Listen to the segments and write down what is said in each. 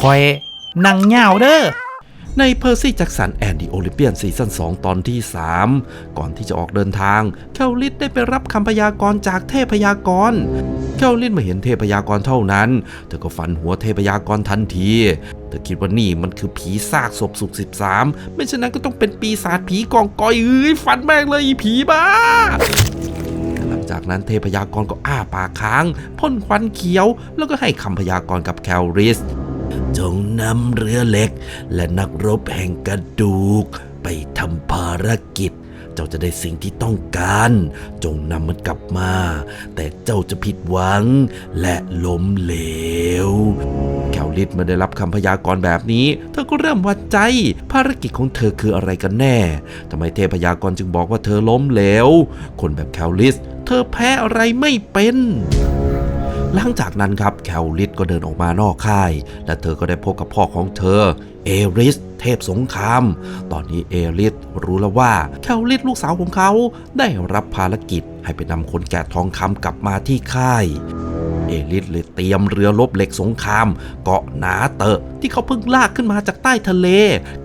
คอยนั่งเหงาเด้อใน Percy Jackson and the Olympian ซีซั่น2 ตอนที่ 3 ก่อนที่จะออกเดินทางแคลริสได้ไปรับคำพยากรณ์จากเทพยากรณ์แคลริสมาเห็นเทพยากรณ์เท่านั้น เธอก็ฝันหัวเทพยากรณ์ทันที เธอคิดว่านี่มันคือผีซากศพสุก13 ไม่ฉะนั้นก็ต้องเป็นปีศาจผีกองกอยเอ้ยฝันแม่งเลยผีบ้าหลังจากนั้นเทพยากรก็อ้าปากค้างพ่นควันเขียว แล้วก็ให้คำพยากรณ์กับแคลริส จงนำเรือเล็ก และนักรบแห่งกระดูก ไปทำภารกิจ เจ้าจะได้สิ่งที่ต้องการ จงนำมันกลับมา แต่เจ้าจะผิดหวังและล้มเหลวแคลริสเมื่อได้รับคำพยากรณ์แบบนี้ เธอก็เริ่มวัดใจ ภารกิจของเธอคืออะไรกันแน่ทำไมเทพยากรณ์จึงบอกว่าเธอล้มเหลว คนแบบแคลริส เธอแพ้อะไรไม่เป็น หลังจากนั้นครับแคลริสก็เดินออกมานอกค่าย และเธอก็ได้พบกับพ่อของเธอ เอริส เทพสงคราม ตอนนี้เอริสรู้แล้วว่าแคลริสลูกสาวของเขาได้รับภารกิจให้ไปนำคนแกะทองคำกลับมาที่ค่ายเอลิสเลยเตรียมเรือรบเหล็กสงคราม เกาะหนาเตอะที่เขาเพิ่งลากขึ้นมาจากใต้ทะเล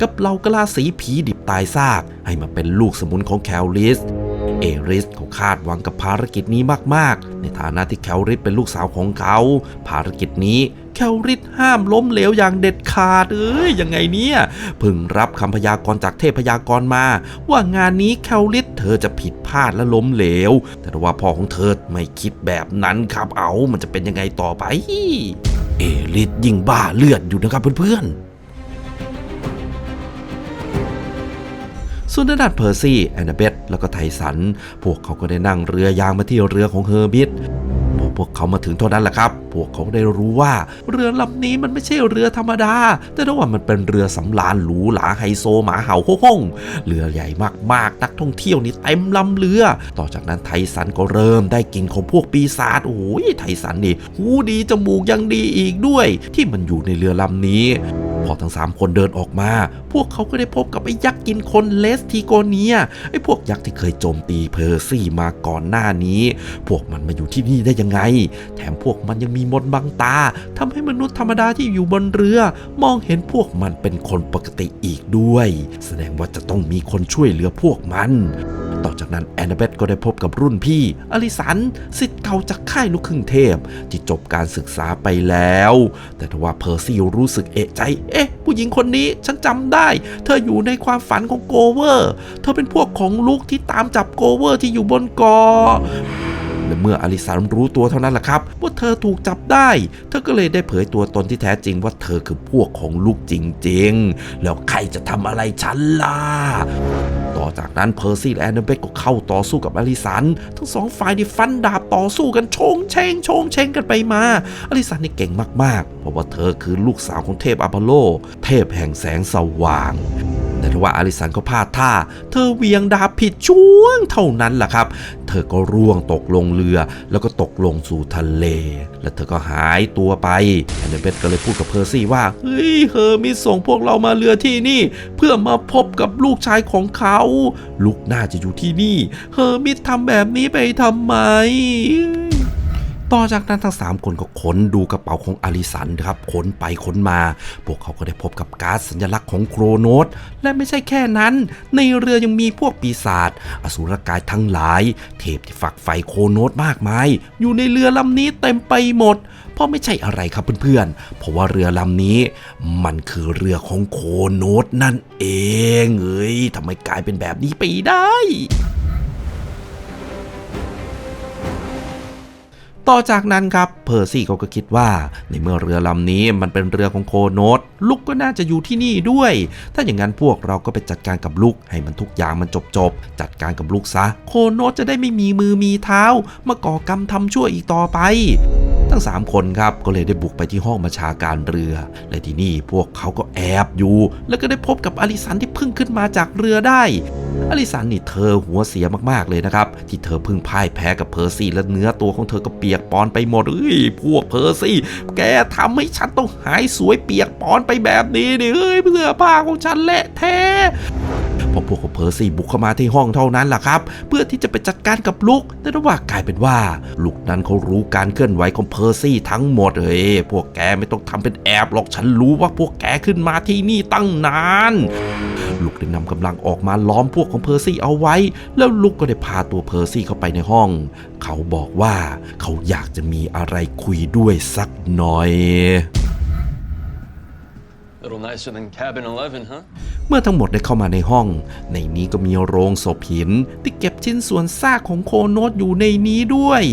กับเหล่ากลาสีผีดิบตายซาก ให้มาเป็นลูกสมุนของแคลริส เอริสเขาคาดหวังกับภารกิจนี้มากๆ ในฐานะที่แคลริสเป็นลูกสาวของเขา ภารกิจนี้แคลริสห้ามล้มเหลวอย่างเด็ดขาดเอ้ยยังไงเนี่ยเพิ่งรับคำพยากรณ์จากเทพยากรณ์มา ว่างานนี้แคลริสเธอจะผิดพลาดและล้มเหลว แต่ว่าพ่อของเธอไม่คิดแบบนั้นครับเอามันจะเป็นยังไงต่อไป เอริสยิ่งบ้าเลือดอยู่นะครับเพื่อนๆ ส่วนทางด้านเพอร์ซี่แอนนาเบธแล้วก็ไทสัน พวกเขาก็ได้นั่งเรือยางมาที่เรือของเฮอร์บิทพอพวกเขามาถึงเท่านั้นแหละครับ พวกเขาได้รู้ว่าเรือลำนี้มันไม่ใช่เรือธรรมดา แต่ว่ามันเป็นเรือสำราญหรูหราไฮโซหมาเห่าโค้งเรือใหญ่มากๆ นักท่องเที่ยวนี่เต็มลำเรือ ต่อจากนั้นไทสันก็เริ่มได้กลิ่นของพวกปีศาจ โอ้ยไทสันนี่ หูดีจมูกยังดีอีกด้วย ที่มันอยู่ในเรือลำนี้ พอทั้งสามคนเดินออกมา พวกเขาก็ได้พบกับไอ้ยักษ์กินคนเลสทีโกเนียไอ้พวกยักษ์ที่เคยโจมตีเพอร์ซี่มาก่อนหน้านี้ พวกมันมาอยู่ที่นี่ได้ยังไง แถมพวกมันยังมีมนต์บังตาทำให้มนุษย์ธรรมดาที่อยู่บนเรือ มองเห็นพวกมันเป็นคนปกติอีกด้วย แสดงว่าจะต้องมีคนช่วยเหลือพวกมัน ต่อจากนั้นแอนนาเบธก็ได้พบกับรุ่นพี่ อลิสันสิทธิ์เก่าจากค่ายลูกครึ่งเทพ ที่จบการศึกษาไปแล้ว แต่ทว่าเพอร์ซี่รู้สึกเอะใจ เอ๊ะ ผู้หญิงคนนี้ฉันจำได้ เธออยู่ในความฝันของโกเวอร์ เธอเป็นพวกของลูกที่ตามจับโกเวอร์ที่อยู่บนเกาะและเมื่ออลิสันรู้ตัวเท่านั้นแหละครับ ว่าเธอถูกจับได้ เธอก็เลยได้เผยตัวตนที่แท้จริงว่าเธอคือพวกของลูกจริงๆ แล้วใครจะทำอะไรฉันล่ะ อจากนั้นเพอร์ซี่และแอนนาเบกก็เข้าต่อสู้กับอลิสัน ทั้งสองฝ่ายนี่ฟันดาบต่อสู้กันชงเชงชงเชงกันไปมา อลิสันนี่เก่งมากๆ เพราะว่าเธอคือลูกสาวของเทพอพอลโล เทพแห่งแสงสว่างแต่ทว่าอลิสันก็พลาดท่า เธอเวียงดาบผิดช่วงเท่านั้นแหละครับ เธอก็ร่วงตกลงเรือ แล้วก็ตกลงสู่ทะเล และเธอก็หายตัวไปแอนเดเบตก็เลยพูดกับเพอร์ซี่ว่า เฮ้ยเฮอร์มิสส่งพวกเรามาเรือที่นี่ เพื่อมาพบกับลูกชายของเขาลูกน่าจะอยู่ที่นี่ เฮอร์มิตทำแบบนี้ไปทำไม ต่อจากนั้นทั้ง 3 คนก็ค้นดูกระเป๋าของอลิสันครับค้นไปค้นมา พวกเขาก็ได้พบกับการ์ดสัญลักษณ์ของโครโนสและไม่ใช่แค่นั้น ในเรือยังมีพวกปีศาจอสุรกายทั้งหลาย เทพที่ฝักใฝ่โครโนสมากมาย อยู่ในเรือลำนี้เต็มไปหมดเพราะไม่ใช่อะไรครับเพื่อนๆ เพราะว่าเรือลำนี้ มันคือเรือของโคโนสนั่นเอง เอ้ยทำไมกลายเป็นแบบนี้ไปได้ ต่อจากนั้นครับเพอร์ซี่เขาก็คิดว่า ในเมื่อเรือลำนี้มันเป็นเรือของโคโนสลุกก็น่าจะอยู่ที่นี่ด้วย ถ้าอย่างนั้นพวกเราก็ไปจัดการกับลุกให้มันทุกอย่างมันจบจบๆจัดการกับลุกซะ โคโนสจะได้ไม่มีมือมีเท้า มาก่อกรรมทำชั่วอีกต่อไป ทั้ง 3 คนครับก็เลยได้บุกไปที่ห้องบัญชาการเรือ และที่นี่พวกเขาก็แอบอยู่ แล้วก็ได้พบกับอลิสันที่เพิ่งขึ้นมาจากเรือได้ อลิสันนี่เธอหัวเสียมากๆเลยนะครับ ที่เธอเพึ่งพ่ายแพ้กับเพอร์ซี่และเนื้อตัวของเธอก็เปียกปอนไปหมดเอ้ยพวกเพอร์ซี่ แกทำให้ฉันต้องหายสวยเปียกปอนไปแบบนี้ดิเอ้ยเสื้อผ้าของฉันเละแท้ พอพวกของเพอร์ซี่บุกเข้ามาที่ห้องเท่านั้นล่ะครับ เพื่อที่จะไปจัดการกับลุกแต่ว่ากลายเป็นว่าลุกนั้นเขารู้การเคลื่อนไหวของเพอร์ซี่ทั้งหมดเอ้ยพวกแกไม่ต้องทำเป็นแอบหรอกฉันรู้ว่าพวกแกขึ้นมาที่นี่ตั้งนานลุกได้นำกำลังออกมาล้อมพวกของเพอร์ซี่เอาไว้ แล้วลุกก็ได้พาตัวเพอร์ซี่เข้าไปในห้อง เขาบอกว่าเขาอยากจะมีอะไรคุยด้วยสักหน่อย Little nicer than cabin 11, huh? เมื่อทั้งหมดได้เข้ามาในห้อง ในนี้ก็มีโรงศพหินที่เก็บชิ้นส่วนซากของโคโนตอยู่ในนี้ด้วย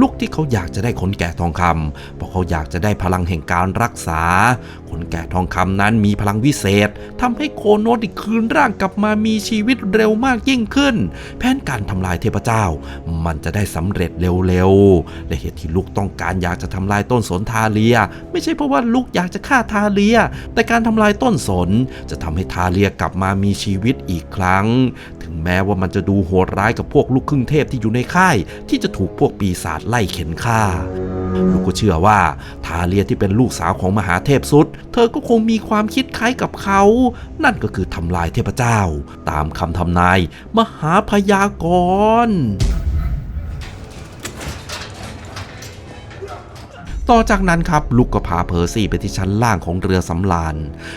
ลูกที่เขาอยากจะได้ขนแกะทองคำเพราะเขาอยากจะได้พลังแห่งการรักษาขนแกะทองคำนั้นมีพลังวิเศษทำให้โคโนตได้คืนร่างกลับมามีชีวิตเร็วมากยิ่งขึ้น แผนการทำลายเทพเจ้า มันจะได้สำเร็จเร็วๆ และเหตุที่ลูกต้องการอยากจะทำลายต้นสนทาเลีย ไม่ใช่เพราะว่าลูกอยากจะฆ่าทาเลีย แต่การทำลายต้นสนจะทำให้ทาเลียกลับมามีชีวิตอีกครั้ง ถึงแม้ว่ามันจะดูโหดร้ายกับพวกลูกครึ่งเทพที่อยู่ในค่าย ที่จะถูกพวกปีศาจไล่เข็นฆ่า ลูกก็เชื่อว่าทาเลียที่เป็นลูกสาวของมหาเทพสุดเธอก็คงมีความคิดคล้ายกับเขา นั่นก็คือทำลายเทพเจ้า ตามคำทำนายมหาพยากรณ์ต่อจากนั้นครับลูกก็พาเพอร์ซี่ไปที่ชั้นล่างของเรือสำราญ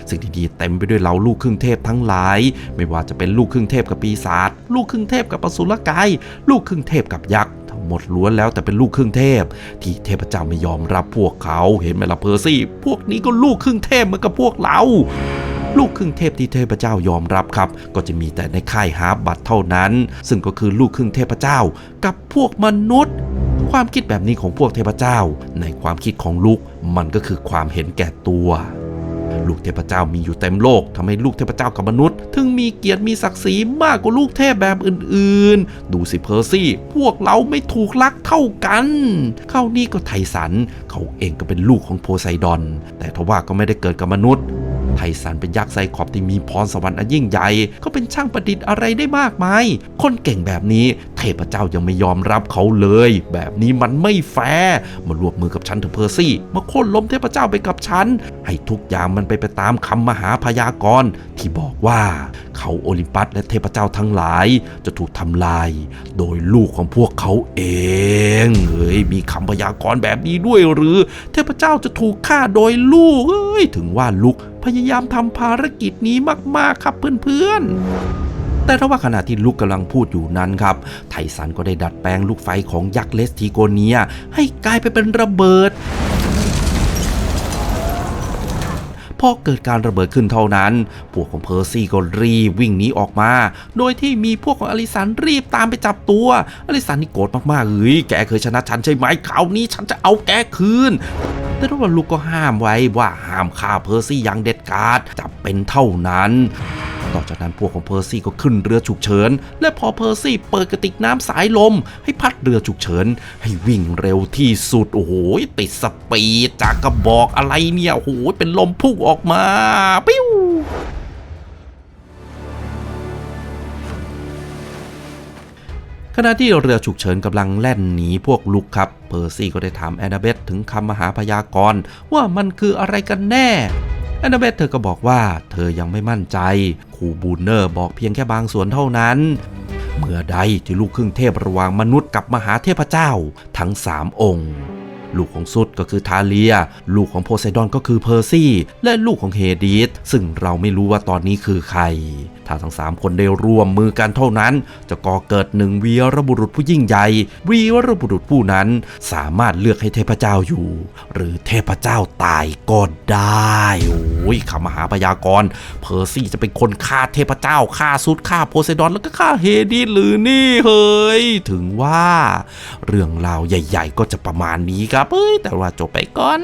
สิ่งดีๆเต็มไปด้วยเหล่าลูกครึ่งเทพทั้งหลาย ไม่ว่าจะเป็นลูกครึ่งเทพกับปีศาจลูกครึ่งเทพกับปสุรกาย ลูกครึ่งเทพกับยักษ์ หมดล้วนแล้วแต่เป็นลูกครึ่งเทพ ที่เทพเจ้าไม่ยอมรับพวกเขาเห็นไหมล่ะเพอร์ซี่ พวกนี้ก็ลูกครึ่งเทพเหมือนกับพวกเราลูกครึ่งเทพที่เทพเจ้ายอมรับครับ ก็จะมีแต่ในค่ายฮาร์บัตเท่านั้น ซึ่งก็คือลูกครึ่งเทพเจ้ากับพวกมนุษย์ ความคิดแบบนี้ของพวกเทพเจ้า ในความคิดของลูกมันก็คือความเห็นแก่ตัว ลูกเทพเจ้ามีอยู่เต็มโลกทำให้ลูกเทพเจ้ากับมนุษย์ มีเกียรติมีศักดิ์ศรีมากกว่าลูกเทพแบบอื่นๆ ดูสิเพอร์ซี่ พวกเราไม่ถูกรักเท่ากัน เข้านี่ก็ไทสัน เขาเองก็เป็นลูกของโพไซดอน แต่ทว่าก็ไม่ได้เกิดกับมนุษย์ ไทสันเป็นยักษ์ไซคอปที่มีพรสวรรค์อันยิ่งใหญ่เขาเป็นช่างประดิษฐ์อะไรได้มากมาย คนเก่งแบบนี้เทพเจ้ายังไม่ยอมรับเขาเลย แบบนี้มันไม่แฟร์มารวมมือกับฉันเถอะเพอร์ซี่ มาโค่นล้มเทพเจ้าไปกับฉัน ให้ทุกอย่างมันไปไปตามคำมหาพยากรณ์ที่บอกว่า เขาโอลิมปัสและเทพเจ้าทั้งหลายจะถูกทำลาย โดยลูกของพวกเขาเองเฮ้ยมีคำพยากรณ์แบบนี้ด้วยหรือ เทพเจ้าจะถูกฆ่าโดยลูกเอ้ยถึงว่าลูกพยายามทำภารกิจนี้มากๆครับเพื่อนๆแต่ถ้าว่าขณะที่ลูกกำลังพูดอยู่นั้นครับ ไทสันก็ได้ดัดแปลงลูกไฟของยักษ์เลสทีโกเนีย ให้กลายไปเป็นระเบิด พอเกิดการระเบิดขึ้นเท่านั้น พวกของเพอร์ซี่ก็รีบวิ่งหนีออกมา โดยที่มีพวกของอลิสันรีบตามไปจับตัว อลิสันนี่โกรธมากๆเฮ้ยแกเคยชนะฉันใช่ไหมคราวนี้ฉันจะเอาแกคืนแต่ว่าลูกก็ห้ามไว้ว่าห้ามฆ่าเพอร์ซี่อย่างเด็ดขาดจับเป็นเท่านั้น ต่อจากนั้นพวกของเพอร์ซี่ก็ขึ้นเรือฉุกเฉิน และพอเพอร์ซี่เปิดกระติกน้ำสายลม ให้พัดเรือฉุกเฉิน ให้วิ่งเร็วที่สุดโอ้โหติดสปีดจากกระบอกอะไรเนี่ยโอ้โหเป็นลมพุ่งออกมาปิ้วขณะที่เรือฉุกเฉินกำลังแล่นหนีพวกลุกครับ เพอร์ซี่ก็ได้ถามแอนนาเบธถึงคำมหาพยากรณ์ว่ามันคืออะไรกันแน่ แอนนาเบธเธอก็บอกว่าเธอยังไม่มั่นใจครูบูนเนอร์บอกเพียงแค่บางส่วนเท่านั้น เมื่อใดที่ลูกครึ่งเทพระหว่างมนุษย์กับมหาเทพเจ้าทั้งสามองค์ ลูกของซุดก็คือทาเลีย ลูกของโพไซดอนก็คือเพอร์ซี่ และลูกของเฮดีสซึ่งเราไม่รู้ว่าตอนนี้คือใคร ถ้าทั้งสามคนได้ร่วมมือกันเท่านั้น จะก่อเกิดหนึ่งวีรบุรุษผู้ยิ่งใหญ่วีรบุรุษผู้นั้นสามารถเลือกให้เทพเจ้าอยู่ หรือเทพเจ้าตายก็ได้โอ้ยคำมหาพยากรณ์เพอร์ซี่จะเป็นคนฆ่าเทพเจ้าฆ่าซุดฆ่าโพไซดอนแล้วก็ฆ่าเฮดีสหรือนี่เฮ้ยถึงว่า เรื่องราวใหญ่ ๆ ก็จะประมาณนี้ครับเอ้ยแต่ว่าจบไปก่อน